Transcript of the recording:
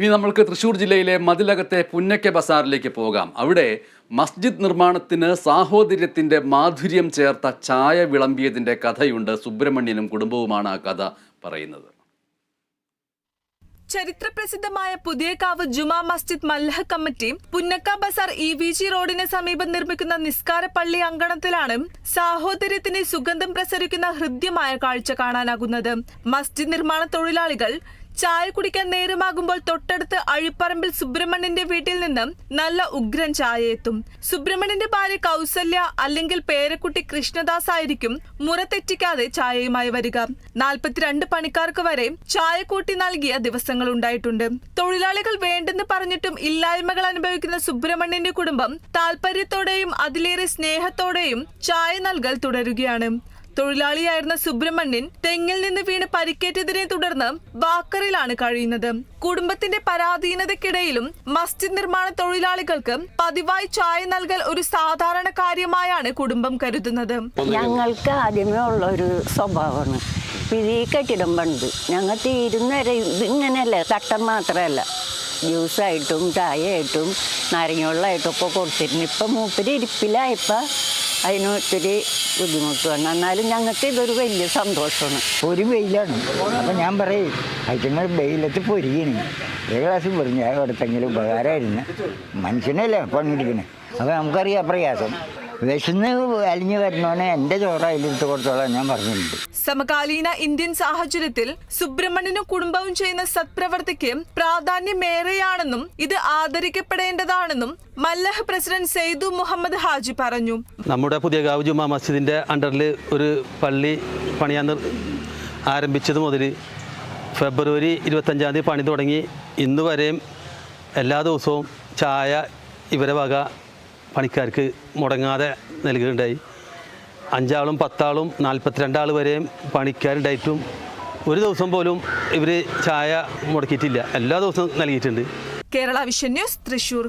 ഇനി നമ്മൾക്ക് തൃശ്ശൂർ ജില്ലയിലെ മതിലകത്തെ പുന്നക്ക ബസാറിലേക്ക് പോകാം. അവിടെ മസ്ജിദ് നിർമ്മാണത്തിന് സാഹോദര്യത്തിന്റെ മാധുര്യം ചേർത്ത ചായ വിളമ്പിയതിന്റെ കഥയുണ്ട് സുബ്രഹ്മണ്യനും കുടുംബവുമാണ് ആ കഥ പറയുന്നത്. ചരിത്രപ്രസിദ്ധമായ Puthiyakavu Juma Masjid മല്ലഹ committee Punnakka Bazar E V G റോഡിന് സമീപം നിർമ്മിക്കുന്ന നിസ്കാര പള്ളി അങ്കണത്തിലാണ് സാഹോദര്യത്തിന് സുഗന്ധം പ്രസരിക്കുന്ന ഹൃദ്യമായ കാഴ്ച കാണാനാകുന്നത്. മസ്ജിദ് നിർമ്മാണ തൊഴിലാളികൾ ചായ കുടിക്കാൻ നേരമാകുമ്പോൾ തൊട്ടടുത്ത് അഴിപ്പറമ്പിൽ സുബ്രഹ്മണ്യന്റെ വീട്ടിൽ നിന്നും നല്ല ഉഗ്രൻ ചായ എത്തും. സുബ്രഹ്മണ്യന്റെ ഭാര്യ കൗസല്യ അല്ലെങ്കിൽ പേരക്കുട്ടി കൃഷ്ണദാസ് ആയിരിക്കും മുറ തെറ്റിക്കാതെ ചായയുമായി വരിക. നാൽപ്പത്തിരണ്ട് പണിക്കാർക്ക് വരെ ചായ കൂട്ടി നൽകിയ ദിവസങ്ങൾ ഉണ്ടായിട്ടുണ്ട്. തൊഴിലാളികൾ വേണ്ടെന്ന് പറഞ്ഞിട്ടും ഇല്ലായ്മകൾ അനുഭവിക്കുന്ന സുബ്രഹ്മണ്യന്റെ കുടുംബം താല്പര്യത്തോടെയും അതിലേറെ സ്നേഹത്തോടെയും ചായ നൽകൽ തുടരുകയാണ്. തൊഴിലാളിയായിരുന്ന സുബ്രഹ്മണ്യൻ തെങ്ങിൽ നിന്ന് വീണ് പരിക്കേറ്റതിനെ തുടർന്ന് വാക്കറിലാണ് കഴിയുന്നത്. കുടുംബത്തിന്റെ പരാധീനതയ്ക്കിടയിലും മസ്ജിദ് നിർമ്മാണ തൊഴിലാളികൾക്ക് പതിവായി ചായ നൽകൽ ഒരു സാധാരണ കാര്യമായാണ് കുടുംബം കരുതുന്നത്. ഞങ്ങൾക്ക് ആദ്യമേ ഉള്ള ഒരു സ്വഭാവമാണ്. ഇത് കെട്ടിടം പണിത് ഞങ്ങൾ തീരുന്നവരെ ഇത് ഇങ്ങനെയല്ല തട്ടം മാത്രമല്ല. ജ്യൂസായിട്ടും ചായയായിട്ടും നാരങ്ങവെള്ളമായിട്ടും ഒക്കെ കൊടുത്തിരുന്നു. ഇപ്പം മൂപ്പര് ഇരിപ്പിലായപ്പോൾ അതിന് ഒത്തിരി വന്നു എന്നാലും ഞങ്ങൾക്ക് ഇതൊരു വലിയ സന്തോഷമാണ്. ഒരു വെയിലാണ്. അപ്പം ഞാൻ പറയും അയച്ചങ്ങൾ വെയിലത്ത് പൊരിയണി. ഒരു ഗ്ലാസ് പൊരിഞ്ഞ കൊടുത്തെങ്കിലും ഉപകാരമായിരുന്നു മനുഷ്യനല്ലേ പണിയെടുക്കണേ? അപ്പം നമുക്കറിയാം പ്രയാസം. വിശന്ന് അലിഞ്ഞു വരുന്നവനെ എന്റെ ചോറ അതിലെടുത്ത് കൊടുത്തോളാം. ഞാൻ പറഞ്ഞിട്ടുണ്ട്. സമകാലീന ഇന്ത്യൻ സാഹചര്യത്തിൽ സുബ്രഹ്മണ്യനും കുടുംബവും ചെയ്യുന്ന സത്പ്രവർത്തിക്ക് പ്രാധാന്യമേറെയാണെന്നും ഇത് ആദരിക്കപ്പെടേണ്ടതാണെന്നും മല്ലഹ് പ്രസിഡന്റ് സെയ്ദു മുഹമ്മദ് ഹാജി പറഞ്ഞു. നമ്മുടെ പുതിയ ഗാവ് ജുമാ മസ്ജിദിന്റെ അണ്ടറിൽ ഒരു പള്ളി പണിയാൻ ആരംഭിച്ചത് മുതൽ ഫെബ്രുവരി ഇരുപത്തഞ്ചാം തീയതി പണി തുടങ്ങി. ഇന്ന് വരെയും എല്ലാ ദിവസവും ചായ ഇവരെ വക പണിക്കാർക്ക് മുടങ്ങാതെ നൽകുകയുണ്ടായി അഞ്ചാളും പത്താളും നാൽപ്പത്തിരണ്ടാൾ വരെയും പണിക്കാരുണ്ടായിട്ടും ഒരു ദിവസം പോലും ഇവർ ചായ മുടക്കിയിട്ടില്ല. എല്ലാ ദിവസവും നൽകിയിട്ടുണ്ട്. Kerala vision news Thrissur.